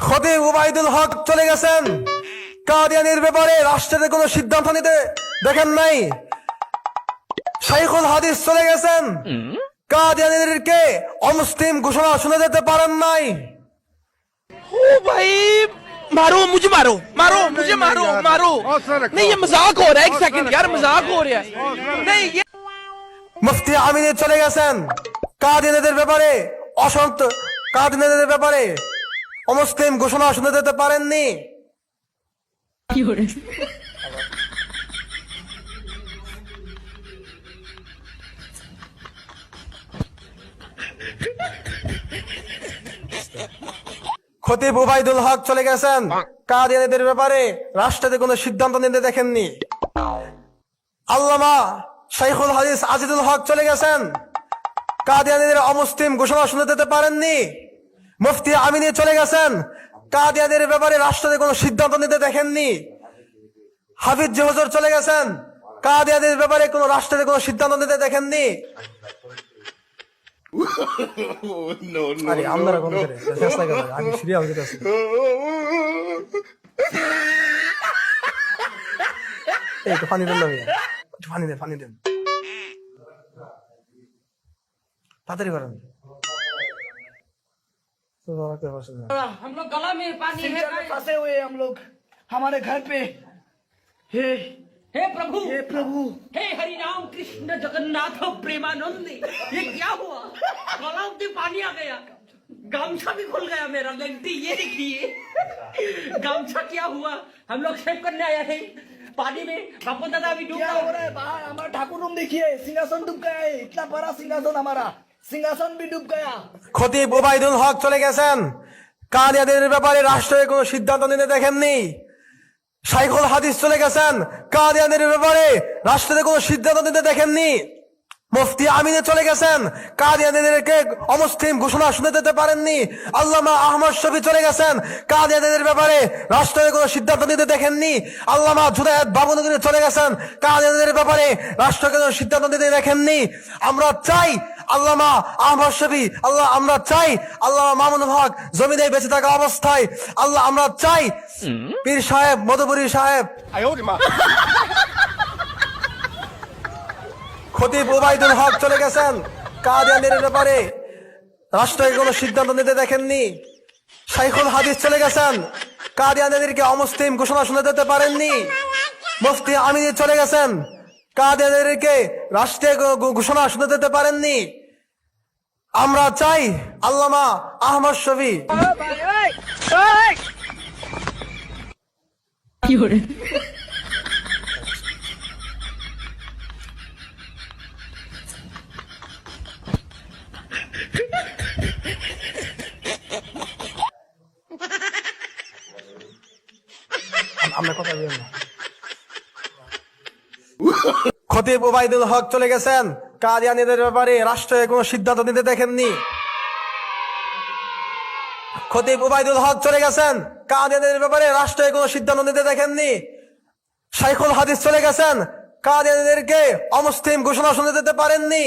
খতিব উবাইদুল হক চলে গেছেন কাদিয়ানির ব্যাপারে রাষ্ট্রের কোনো সিদ্ধান্ত নিতে দেখেন নাই শাইখুল হাদিস চলে গেছেন কাদিয়ানিদেরকে অমুসলিম ঘোষণা শুনে যেতে পারেন নাই ओ भाई मारो मुझे मारो मारो मुझे मारो मारो नहीं ये मजाक हो रहा है एक सेकंड यार मजाक हो रहा है नहीं ये মুফতি আমিনী চলে গেছেন কাদিয়ানিদের ব্যাপারে অসন্ত কাদিয়ানিদের ব্যাপারে অমুসলিম ঘোষণা শুনে যেতে পারেননি। খতিব উবাইদুল হক চলে গেছেন। কাদিয়ানিদের ব্যাপারে রাষ্ট্রতে কোনো সিদ্ধান্ত নিতে দেখেননি। আল্লামা শাইখুল হাদিস আজিদুল হক চলে গেছেন। কাদিয়ানিদের অমুসলিম ঘোষণা শুনে দিতে পারেননি। মুফতি আমিনী চলে গেছেন। কাদিয়ানিদের ব্যাপারে রাষ্ট্রতে কোনো সিদ্ধান্ত নিতে দেখেননি। হাফিজ জহজর চলে গেছেন। কাদিয়ানিদের ব্যাপারে কোনো রাষ্ট্রের কোনো সিদ্ধান্ত নিতে দেখেননি। তাড়াতাড়ি করেন। हम लोग गला में पानी है फंसे हुए हम लोग। हमारे घर पे हे हे प्रभु। हे प्रभु। हे हरि राम कृष्ण जगन्नाथ प्रेमानंद ये क्या हुआ? गला में पानी आ गया। गामछा भी खुल गया मेरा। लगती ये देखिए। गामछा क्या हुआ? हम लोग सेव करने आया है पानी में बापू दादा अभी डूब। हो रहा है बाहर हमारा ठाकुर रूम देखिए सिंहासन डूब गया है। इतना बड़ा सिंहासन हमारा। সিংহাসন বি ডুব গয়া। খতিব ওবায়দুল হক চলে গেছেন। কাদিয়াদের ব্যাপারে রাষ্ট্রের কোনো সিদ্ধান্ত নিতে দেখেননি। সাইকুল হাদিস চলে গেছেন। কাদিয়ানের ব্যাপারে রাষ্ট্রের কোনো সিদ্ধান্ত নিতে দেখেননি। মুফতি আমিনে চলে গেছেন। কাদিয়ানিদেরকে অমুসলিম ঘোষণা শুনে দিতে পারেননি। আল্লামা আহমদ শফি চলে গেছেন। কাদিয়ানিদের ব্যাপারে রাষ্ট্রের কোনো সিদ্ধান্ত নিতে দেখেননি। আল্লামা জুদায়ত বাবনগিরি চলে গেছেন। কাদিয়ানিদের ব্যাপারে রাষ্ট্রকে কোনো সিদ্ধান্ত নিতে দেখেননি। আমরা চাই আল্লামা আহমদ শফি আল্লাহ আমরা চাই আল্লামা মামুন হক জমিনে বেঁচে থাকা অবস্থায় আল্লাহ আমরা চাই। পীর সাহেব মধুপুরী সাহেব। খতিব ওবায়দুল হক চলে গেছেন। কাদিয়ানের ব্যাপারে রাষ্ট্রকে কোনো সিদ্ধান্ত নিতে দেখেননি। শাইখুল হাদিস চলে গেছেন। কাদিয়ানেদেরকে অমুসলিম ঘোষণা শুনে দিতে পারেননি। মুফতি আমিনী চলে গেছেন। ঘো- ঘো- ঘোষণা শুনে দিতে পারেননি। আমরা চাই আল্লামা আহমদ শফি। আমরা কথা বলব। খতিব ওবায়দুল হক চলে গেছেন। কাদিয়ানিদের ব্যাপারে রাষ্ট্রে কোনো সিদ্ধান্ত নিতে দেখেননি। খতিব উবায়দুল হক চলে গেছেন। কাদিয়ানিদের ব্যাপারে রাষ্ট্রে কোনো সিদ্ধান্ত নিতে দেখেননি। শাইখুল হাদিস চলে গেছেন। কাদিয়ানিদেরকে অমুসলিম ঘোষণা শুনে দিতে পারেননি।